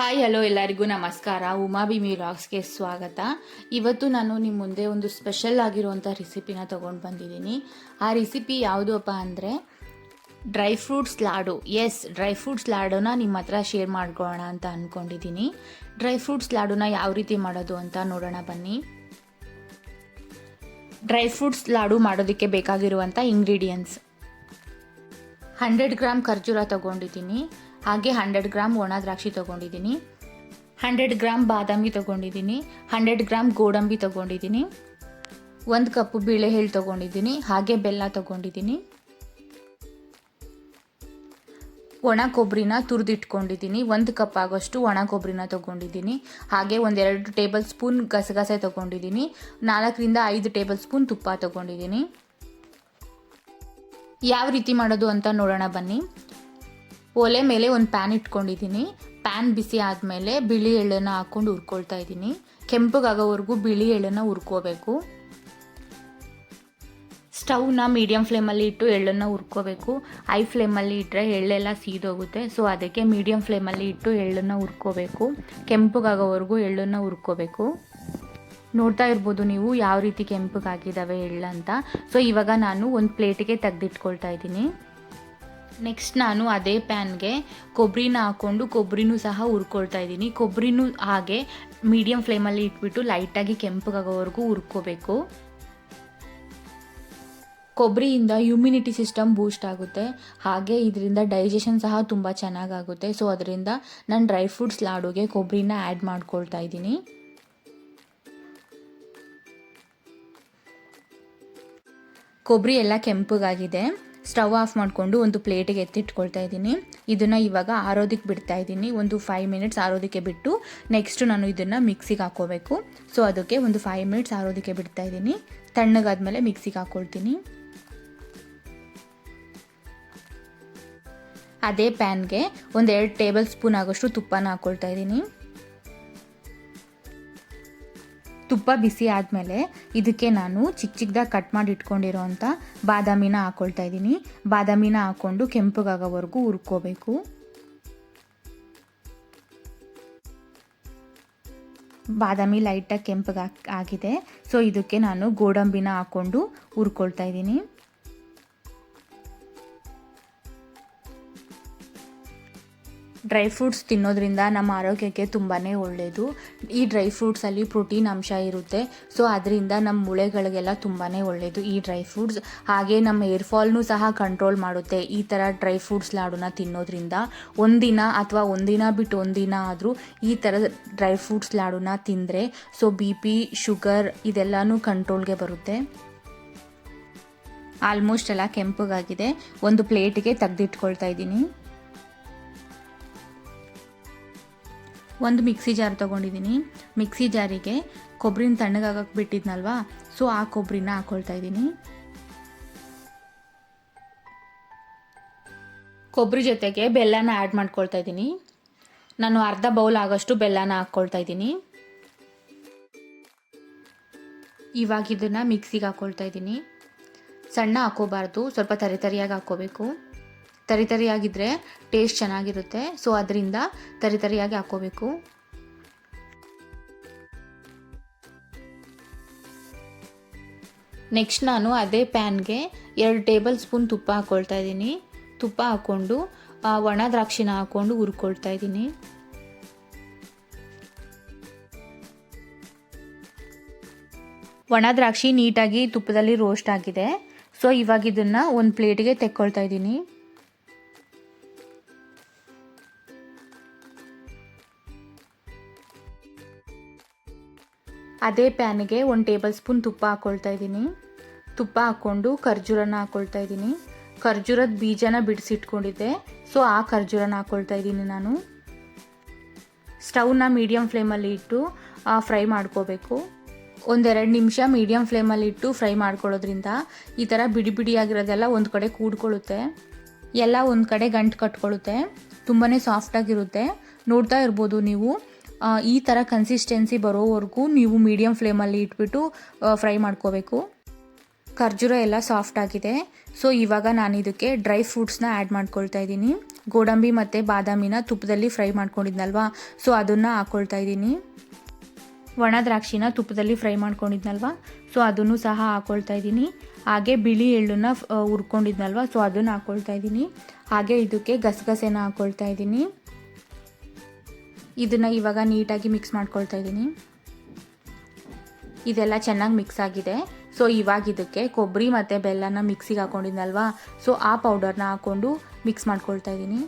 Hi hello ಎಲ್ಲರಿಗೂ ನಮಸ್ಕಾರ. ಉಮಾಭಿಮಿ ವ್ಲಾಗ್ಸ್ಗೆ ಸ್ವಾಗತ. ಇವತ್ತು ನಾನು ನಿಮ್ಮ ಮುಂದೆ ಒಂದು ಸ್ಪೆಷಲ್ ಆಗಿರುವಂಥ ರೆಸಿಪಿನ ತೊಗೊಂಡು ಬಂದಿದ್ದೀನಿ. ಆ ರೆಸಿಪಿ ಯಾವುದಪ್ಪ ಅಂದರೆ dry fruits laddu. Yes dry fruits ಲಾಡೋನ ನಿಮ್ಮ ಹತ್ರ ಶೇರ್ ಮಾಡ್ಕೊಳ್ಳೋಣ ಅಂತ ಅಂದ್ಕೊಂಡಿದ್ದೀನಿ ಡ್ರೈ ಫ್ರೂಟ್ಸ್ ಲಾಡುನ ಯಾವ ರೀತಿ ಮಾಡೋದು ಅಂತ ನೋಡೋಣ ಬನ್ನಿ. ಡ್ರೈ ಫ್ರೂಟ್ಸ್ ಲಾಡು ಮಾಡೋದಕ್ಕೆ ಬೇಕಾಗಿರುವಂಥ ಇಂಗ್ರೀಡಿಯೆಂಟ್ಸ್ ಹಂಡ್ರೆಡ್ ಗ್ರಾಮ್ ಖರ್ಜೂರ ತಗೊಂಡಿದ್ದೀನಿ, ಹಾಗೆ ಹಂಡ್ರೆಡ್ ಗ್ರಾಮ್ ಒಣ ದ್ರಾಕ್ಷಿ ತೊಗೊಂಡಿದ್ದೀನಿ, ಹಂಡ್ರೆಡ್ ಗ್ರಾಮ್ ಬಾದಾಮಿ ತೊಗೊಂಡಿದ್ದೀನಿ, ಹಂಡ್ರೆಡ್ ಗ್ರಾಮ್ ಗೋಡಂಬಿ ತೊಗೊಂಡಿದ್ದೀನಿ, ಒಂದು ಕಪ್ಪು ಬೇಳೆ ಎಳ್ಳು ತೊಗೊಂಡಿದ್ದೀನಿ, ಹಾಗೆ ಬೆಲ್ಲ ತೊಗೊಂಡಿದ್ದೀನಿ, ಒಣ ಕೊಬ್ಬರಿನ ತುರಿದಿಟ್ಕೊಂಡಿದ್ದೀನಿ, ಒಂದು ಕಪ್ ಆಗೋಷ್ಟು ಒಣ ಕೊಬ್ಬರಿನ ತೊಗೊಂಡಿದ್ದೀನಿ, ಹಾಗೆ ಒಂದೆರಡು ಟೇಬಲ್ ಸ್ಪೂನ್ ಗಸಗಸೆ ತೊಗೊಂಡಿದ್ದೀನಿ, ನಾಲ್ಕರಿಂದ ಐದು ಟೇಬಲ್ ಸ್ಪೂನ್ ತುಪ್ಪ ತೊಗೊಂಡಿದ್ದೀನಿ. ಯಾವ ರೀತಿ ಮಾಡೋದು ಅಂತ ನೋಡೋಣ ಬನ್ನಿ. ಒಲೆ ಮೇಲೆ ಒಂದು ಪ್ಯಾನ್ ಇಟ್ಕೊಂಡಿದ್ದೀನಿ. ಪ್ಯಾನ್ ಬಿಸಿ ಆದಮೇಲೆ ಬಿಳಿ ಎಳ್ಳನ್ನು ಹಾಕ್ಕೊಂಡು ಹುರ್ಕೊಳ್ತಾ ಇದ್ದೀನಿ. ಕೆಂಪಗಾಗೋವರೆಗೂ ಬಿಳಿ ಎಳ್ಳನ್ನು ಹುರ್ಕೋಬೇಕು. ಸ್ಟವ್ನ ಮೀಡಿಯಂ ಫ್ಲೇಮಲ್ಲಿ ಇಟ್ಟು ಎಳ್ಳನ್ನು ಹುರ್ಕೋಬೇಕು. ಹೈ ಫ್ಲೇಮಲ್ಲಿ ಇಟ್ಟರೆ ಎಳ್ಳೆಲ್ಲ ಸೀದೋಗುತ್ತೆ. ಸೊ, ಅದಕ್ಕೆ ಮೀಡಿಯಮ್ ಫ್ಲೇಮಲ್ಲಿ ಇಟ್ಟು ಎಳ್ಳನ್ನು ಹುರ್ಕೋಬೇಕು. ಕೆಂಪಗಾಗೋವರೆಗೂ ಎಳ್ಳನ್ನು ಹುರ್ಕೋಬೇಕು. ನೋಡ್ತಾ ಇರ್ಬೋದು ನೀವು ಯಾವ ರೀತಿ ಕೆಂಪಗಾಗಿದ್ದಾವೆ ಅಂತ. ಸೊ ಇವಾಗ ನಾನು ಒಂದು ಪ್ಲೇಟಿಗೆ ತೆಗೆದಿಟ್ಕೊಳ್ತಾ ಇದ್ದೀನಿ. ನೆಕ್ಸ್ಟ್ ನಾನು ಅದೇ ಪ್ಯಾನ್ಗೆ ಕೊಬ್ಬರಿನ ಹಾಕ್ಕೊಂಡು ಕೊಬ್ಬರಿನೂ ಸಹ ಹುರ್ಕೊಳ್ತಾ ಇದ್ದೀನಿ. ಕೊಬ್ಬರಿನೂ ಹಾಗೆ ಮೀಡಿಯಮ್ ಫ್ಲೇಮಲ್ಲಿ ಇಟ್ಬಿಟ್ಟು ಲೈಟಾಗಿ ಕೆಂಪಗಾಗೋವರೆಗೂ ಹುರ್ಕೋಬೇಕು. ಕೊಬ್ಬರಿಯಿಂದ ಇಮ್ಯುನಿಟಿ ಸಿಸ್ಟಮ್ ಬೂಸ್ಟ್ ಆಗುತ್ತೆ. ಹಾಗೆ ಇದರಿಂದ ಡೈಜೆಷನ್ ಸಹ ತುಂಬ ಚೆನ್ನಾಗಾಗುತ್ತೆ. ಸೊ ಅದರಿಂದ ನಾನು ಡ್ರೈ ಫ್ರೂಟ್ಸ್ ಲಾಡುಗೆ ಕೊಬ್ಬರಿನ ಆ್ಯಡ್ ಮಾಡ್ಕೊಳ್ತಾ ಇದ್ದೀನಿ. ಕೊಬ್ಬರಿ ಎಲ್ಲ ಕೆಂಪಗಾಗಿದೆ. ಸ್ಟವ್ ಆಫ್ ಮಾಡಿಕೊಂಡು ಒಂದು ಪ್ಲೇಟಿಗೆ ಎತ್ತಿಟ್ಕೊಳ್ತಾ ಇದ್ದೀನಿ. ಇದನ್ನು ಇವಾಗ ಆರೋದಕ್ಕೆ ಬಿಡ್ತಾ ಇದ್ದೀನಿ. ಒಂದು ಫೈವ್ ಮಿನಿಟ್ಸ್ ಆರೋದಕ್ಕೆ ಬಿಟ್ಟು ನೆಕ್ಸ್ಟ್ ನಾನು ಇದನ್ನು ಮಿಕ್ಸಿಗೆ ಹಾಕೋಬೇಕು. ಸೊ ಅದಕ್ಕೆ ಒಂದು ಫೈವ್ ಮಿನಿಟ್ಸ್ ಆರೋದಕ್ಕೆ ಬಿಡ್ತಾ ಇದ್ದೀನಿ. ತಣ್ಣಗಾದ್ಮೇಲೆ ಮಿಕ್ಸಿಗೆ ಹಾಕ್ಕೊಳ್ತೀನಿ ಅದೇ ಪ್ಯಾನ್ಗೆ ಒಂದೆರಡು ಟೇಬಲ್ ಸ್ಪೂನ್ ಆಗೋಷ್ಟು ತುಪ್ಪನ ಹಾಕ್ಕೊಳ್ತಾ ಇದ್ದೀನಿ. ತುಪ್ಪ ಬಿಸಿ ಆದಮೇಲೆ ಇದಕ್ಕೆ ನಾನು ಚಿಕ್ಕ ಚಿಕ್ಕದಾಗಿ ಕಟ್ ಮಾಡಿ ಇಟ್ಕೊಂಡಿರೋ ಅಂಥ ಬಾದಾಮಿನ ಹಾಕ್ಕೊಳ್ತಾ ಇದ್ದೀನಿ. ಬಾದಾಮಿನ ಹಾಕ್ಕೊಂಡು ಕೆಂಪಗಾಗೋವರೆಗೂ ಹುರ್ಕೋಬೇಕು. ಬಾದಾಮಿ ಲೈಟಾಗಿ ಕೆಂಪಗೆ ಆಗಿದೆ. ಸೊ, ಇದಕ್ಕೆ ನಾನು ಗೋಡಂಬಿನ ಹಾಕ್ಕೊಂಡು ಹುರ್ಕೊಳ್ತಾ ಇದ್ದೀನಿ. ಡ್ರೈ ಫ್ರೂಟ್ಸ್ ತಿನ್ನೋದ್ರಿಂದ ನಮ್ಮ ಆರೋಗ್ಯಕ್ಕೆ ತುಂಬಾ ಒಳ್ಳೆಯದು ಈ ಡ್ರೈ ಫ್ರೂಟ್ಸಲ್ಲಿ ಪ್ರೋಟೀನ್ ಅಂಶ ಇರುತ್ತೆ. ಸೊ, ಅದರಿಂದ ನಮ್ಮ ಮೂಳೆಗಳಿಗೆಲ್ಲ ತುಂಬಾ ಒಳ್ಳೆಯದು ಈ ಡ್ರೈ ಫ್ರೂಟ್ಸ್. ಹಾಗೆ ನಮ್ಮ ಏರ್ ಫಾಲ್ನೂ ಸಹ ಕಂಟ್ರೋಲ್ ಮಾಡುತ್ತೆ ಈ ಥರ ಡ್ರೈ ಫ್ರೂಟ್ಸ್ ಲಾಡುನ ತಿನ್ನೋದ್ರಿಂದ. ಒಂದಿನ ಅಥವಾ ಒಂದಿನ ಬಿಟ್ಟು ಒಂದಿನ ಆದರೂ ಈ ಥರ ಡ್ರೈ ಫ್ರೂಟ್ಸ್ ಲಾಡುನ ತಿಂದರೆ ಸೊ, ಬಿ ಪಿ, ಶುಗರ್ ಇದೆಲ್ಲನೂ ಕಂಟ್ರೋಲ್ಗೆ ಬರುತ್ತೆ. ಆಲ್ಮೋಸ್ಟ್ ಎಲ್ಲ ಕೆಂಪಗಾಗಿದೆ. ಒಂದು ಪ್ಲೇಟಿಗೆ ತೆಗೆದಿಟ್ಕೊಳ್ತಾ ಇದ್ದೀನಿ. ಒಂದು ಮಿಕ್ಸಿ ಜಾರ್ ತೊಗೊಂಡಿದ್ದೀನಿ. ಮಿಕ್ಸಿ ಜಾರಿಗೆ ಕೊಬ್ಬರಿನ ತಣ್ಣಗಾಗಕ್ಕೆ ಬಿಟ್ಟಿದ್ನಲ್ವಾ? ಸೊ ಆ ಕೊಬ್ಬರಿನ ಹಾಕ್ಕೊಳ್ತಾ ಇದ್ದೀನಿ. ಕೊಬ್ಬರಿ ಜೊತೆಗೆ ಬೆಲ್ಲನ ಆ್ಯಡ್ ಮಾಡ್ಕೊಳ್ತಾ ಇದ್ದೀನಿ. ನಾನು ಅರ್ಧ ಬೌಲ್ ಆಗೋಷ್ಟು ಬೆಲ್ಲನ ಹಾಕ್ಕೊಳ್ತಾ ಇದ್ದೀನಿ. ಇವಾಗ ಇದನ್ನು ಮಿಕ್ಸಿಗೆ ಹಾಕ್ಕೊಳ್ತಾ ಇದ್ದೀನಿ. ಸಣ್ಣ ಹಾಕೋಬಾರ್ದು, ಸ್ವಲ್ಪ ತರಿತರಿಯಾಗಿ ಹಾಕ್ಕೋಬೇಕು ತರಿ ತರಿಯಾಗಿದ್ದರೆ ಟೇಸ್ಟ್ ಚೆನ್ನಾಗಿರುತ್ತೆ. ಸೊ ಅದರಿಂದ ತರಿ ತರಿಯಾಗಿ ಹಾಕ್ಕೋಬೇಕು ನೆಕ್ಸ್ಟ್ ನಾನು ಅದೇ ಪ್ಯಾನ್ಗೆ ಎರಡು ಟೇಬಲ್ ಸ್ಪೂನ್ ತುಪ್ಪ ಹಾಕ್ಕೊಳ್ತಾ ಇದ್ದೀನಿ. ತುಪ್ಪ ಹಾಕ್ಕೊಂಡು ಒಣ ದ್ರಾಕ್ಷಿನ ಹಾಕ್ಕೊಂಡು ಹುರ್ಕೊಳ್ತಾ ಇದ್ದೀನಿ. ಒಣ ದ್ರಾಕ್ಷಿ ನೀಟಾಗಿ ತುಪ್ಪದಲ್ಲಿ ರೋಸ್ಟ್ ಆಗಿದೆ. ಸೊ ಇವಾಗ ಇದನ್ನು ಒಂದು ಪ್ಲೇಟಿಗೆ ತೆಕ್ಕೊಳ್ತಾ ಇದ್ದೀನಿ. ಅದೇ ಪ್ಯಾನಿಗೆ ಒಂದು ಟೇಬಲ್ ಸ್ಪೂನ್ ತುಪ್ಪ ಹಾಕ್ಕೊಳ್ತಾ ಇದ್ದೀನಿ. ತುಪ್ಪ ಹಾಕ್ಕೊಂಡು ಖರ್ಜೂರನ ಹಾಕ್ಕೊಳ್ತಾ ಇದ್ದೀನಿ. ಖರ್ಜೂರದ ಬೀಜನ ಬಿಡಿಸಿಟ್ಕೊಂಡಿದ್ದೆ. ಸೊ, ಆ ಖರ್ಜೂರನ ಹಾಕ್ಕೊಳ್ತಾ ಇದ್ದೀನಿ ನಾನು. ಸ್ಟವ್ನ ಮೀಡಿಯಮ್ ಫ್ಲೇಮಲ್ಲಿ ಇಟ್ಟು ಫ್ರೈ ಮಾಡ್ಕೋಬೇಕು. ಒಂದೆರಡು ನಿಮಿಷ ಮೀಡಿಯಮ್ ಫ್ಲೇಮಲ್ಲಿ ಇಟ್ಟು ಫ್ರೈ ಮಾಡ್ಕೊಳ್ಳೋದ್ರಿಂದ ಈ ಥರ ಬಿಡಿ ಬಿಡಿಯಾಗಿರೋದೆಲ್ಲ ಒಂದು ಕಡೆ ಕೂಡ್ಕೊಳ್ಳುತ್ತೆ. ಎಲ್ಲ ಒಂದು ಕಡೆ ಗಂಟು ಕಟ್ಕೊಳ್ಳುತ್ತೆ. ತುಂಬಾ ಸಾಫ್ಟಾಗಿರುತ್ತೆ. ನೋಡ್ತಾ ಇರ್ಬೋದು ನೀವು. ಈ ಥರ ಕನ್ಸಿಸ್ಟೆನ್ಸಿ ಬರೋವರೆಗೂ ನೀವು ಮೀಡಿಯಮ್ ಫ್ಲೇಮಲ್ಲಿ ಇಟ್ಬಿಟ್ಟು ಫ್ರೈ ಮಾಡ್ಕೋಬೇಕು. ಖರ್ಜೂರ ಎಲ್ಲ ಸಾಫ್ಟ್ ಆಗಿದೆ. ಸೊ ಇವಾಗ ನಾನು ಇದಕ್ಕೆ ಡ್ರೈ ಫ್ರೂಟ್ಸ್ನ ಆ್ಯಡ್ ಮಾಡ್ಕೊಳ್ತಾ ಇದ್ದೀನಿ. ಗೋಡಂಬಿ ಮತ್ತು ಬಾದಾಮಿನ ತುಪ್ಪದಲ್ಲಿ ಫ್ರೈ ಮಾಡ್ಕೊಂಡಿದ್ನಲ್ವಾ? ಸೊ ಅದನ್ನು ಹಾಕ್ಕೊಳ್ತಾ ಇದ್ದೀನಿ. ಒಣ ದ್ರಾಕ್ಷಿನ ತುಪ್ಪದಲ್ಲಿ ಫ್ರೈ ಮಾಡ್ಕೊಂಡಿದ್ನಲ್ವ? ಸೊ ಅದನ್ನು ಸಹ ಹಾಕ್ಕೊಳ್ತಾ ಇದ್ದೀನಿ. ಹಾಗೆ ಬಿಳಿ ಎಳ್ಳನ್ನ ಹುರ್ಕೊಂಡಿದ್ನಲ್ವ? ಸೊ ಅದನ್ನು ಹಾಕ್ಕೊಳ್ತಾ ಇದ್ದೀನಿ. ಹಾಗೆ ಇದಕ್ಕೆ ಗಸಗಸೆನ ಹಾಕ್ಕೊಳ್ತಾ ಇದ್ದೀನಿ. ಇದನ್ನು ಇವಾಗ ನೀಟಾಗಿ ಮಿಕ್ಸ್ ಮಾಡ್ಕೊಳ್ತಾ ಇದ್ದೀನಿ. ಇದೆಲ್ಲ ಚೆನ್ನಾಗಿ ಮಿಕ್ಸ್ ಆಗಿದೆ. ಸೊ ಇವಾಗ ಇದಕ್ಕೆ ಕೊಬ್ಬರಿ ಮತ್ತು ಬೆಲ್ಲನ ಮಿಕ್ಸಿಗೆ ಹಾಕೊಂಡಿದ್ನಲ್ವಾ? ಸೊ ಆ ಪೌಡರ್ನ ಹಾಕ್ಕೊಂಡು ಮಿಕ್ಸ್ ಮಾಡ್ಕೊಳ್ತಾ ಇದ್ದೀನಿ.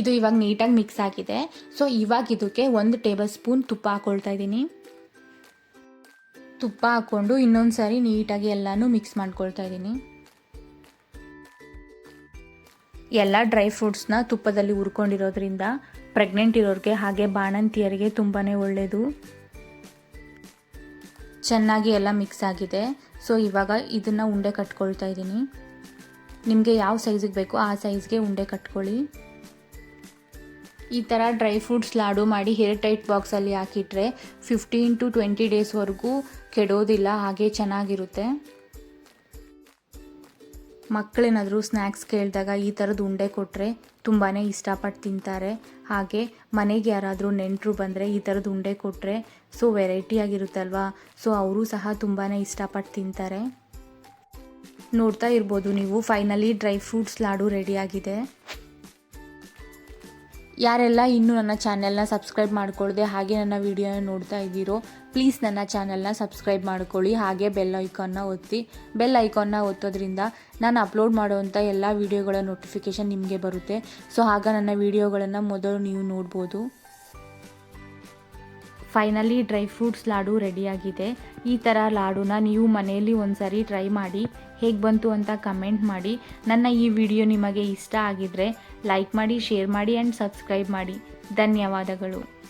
ಇದು ಇವಾಗ ನೀಟಾಗಿ ಮಿಕ್ಸ್ ಆಗಿದೆ. ಸೊ ಇವಾಗ ಇದಕ್ಕೆ ಒಂದು ಟೇಬಲ್ ಸ್ಪೂನ್ ತುಪ್ಪ ಹಾಕ್ಕೊಳ್ತಾ ಇದ್ದೀನಿ. ತುಪ್ಪ ಹಾಕ್ಕೊಂಡು ಇನ್ನೊಂದು ಸಾರಿ ನೀಟಾಗಿ ಎಲ್ಲನೂ ಮಿಕ್ಸ್ ಮಾಡ್ಕೊಳ್ತಾ ಇದ್ದೀನಿ. ಎಲ್ಲ ಡ್ರೈ ಫ್ರೂಟ್ಸ್ನ ತುಪ್ಪದಲ್ಲಿ ಹುರ್ಕೊಂಡಿರೋದ್ರಿಂದ ಪ್ರೆಗ್ನೆಂಟ್ ಇರೋರಿಗೆ ಹಾಗೆ ಬಾಣಂತಿಯರಿಗೆ ತುಂಬಾ ಒಳ್ಳೆಯದು ಚೆನ್ನಾಗಿ ಎಲ್ಲ ಮಿಕ್ಸ್ ಆಗಿದೆ. ಸೊ, ಇವಾಗ ಇದನ್ನು ಉಂಡೆ ಕಟ್ಕೊಳ್ತಾ ಇದ್ದೀನಿ. ನಿಮಗೆ ಯಾವ ಸೈಜಿಗೆ ಬೇಕೋ ಆ ಸೈಜ್ಗೆ ಉಂಡೆ ಕಟ್ಕೊಳ್ಳಿ. ಈ ಥರ ಡ್ರೈ ಫ್ರೂಟ್ಸ್ ಲಾಡು ಮಾಡಿ ಹೇರ್ ಟೈಟ್ ಬಾಕ್ಸಲ್ಲಿ ಹಾಕಿಟ್ರೆ ಫಿಫ್ಟೀನ್ ಟು ಟ್ವೆಂಟಿ ಡೇಸ್ವರೆಗೂ ಕೆಡೋದಿಲ್ಲ, ಹಾಗೆ ಚೆನ್ನಾಗಿರುತ್ತೆ. ಮಕ್ಕಳೇನಾದರೂ ಸ್ನ್ಯಾಕ್ಸ್ ಕೇಳಿದಾಗ ಈ ಥರದ್ದು ಉಂಡೆ ಕೊಟ್ಟರೆ ತುಂಬಾ ಇಷ್ಟಪಟ್ಟು ತಿಂತಾರೆ. ಹಾಗೆ ಮನೆಗೆ ಯಾರಾದರೂ ನೆಂಟರು ಬಂದರೆ ಈ ಥರದ್ದು ಉಂಡೆ ಕೊಟ್ಟರೆ ಸೊ ವೆರೈಟಿ ಆಗಿರುತ್ತಲ್ವಾ? ಸೊ ಅವರು ಸಹ ತುಂಬಾ ಇಷ್ಟಪಟ್ಟು ತಿಂತಾರೆ. ನೋಡ್ತಾ ಇರ್ಬೋದು ನೀವು. ಫೈನಲಿ ಡ್ರೈ ಫ್ರೂಟ್ಸ್ ಲಾಡು ರೆಡಿಯಾಗಿದೆ ಯಾರೆಲ್ಲ ಇನ್ನೂ ನನ್ನ ಚಾನೆಲ್ನ ಸಬ್ಸ್ಕ್ರೈಬ್ ಮಾಡ್ಕೊಳ್ಳದೆ ಹಾಗೆ ನನ್ನ ವಿಡಿಯೋನ ನೋಡ್ತಾ ಇದ್ದೀರೋ, ಪ್ಲೀಸ್ ನನ್ನ ಚಾನೆಲ್ನ ಸಬ್ಸ್ಕ್ರೈಬ್ ಮಾಡ್ಕೊಳ್ಳಿ. ಹಾಗೆ ಬೆಲ್ ಐಕಾನ್ನ ಒತ್ತಿ. ಬೆಲ್ ಐಕಾನ್ನ ಒತ್ತೋದ್ರಿಂದ ನಾನು ಅಪ್ಲೋಡ್ ಮಾಡುವಂಥ ಎಲ್ಲ ವೀಡಿಯೋಗಳ ನೋಟಿಫಿಕೇಷನ್ ನಿಮಗೆ ಬರುತ್ತೆ. ಸೊ, ಆಗ ನನ್ನ ವೀಡಿಯೋಗಳನ್ನು ಮೊದಲು ನೀವು ನೋಡ್ಬೋದು. ಫೈನಲಿ ಡ್ರೈ ಫ್ರೂಟ್ಸ್ ಲಾಡು ರೆಡಿಯಾಗಿದೆ. ಈ ಥರ ಲಾಡುನ ನೀವು ಮನೆಯಲ್ಲಿ ಒಂದು ಸಾರಿ ಟ್ರೈ ಮಾಡಿ, ಹೇಗೆ ಬಂತು ಅಂತ ಕಮೆಂಟ್ ಮಾಡಿ. ನನ್ನ ಈ ವಿಡಿಯೋ ನಿಮಗೆ ಇಷ್ಟ ಆಗಿದರೆ ಲೈಕ್ ಮಾಡಿ ಶೇರ್ ಮಾಡಿ ಆ್ಯಂಡ್ ಸಬ್ಸ್ಕ್ರೈಬ್ ಮಾಡಿ. ಧನ್ಯವಾದಗಳು.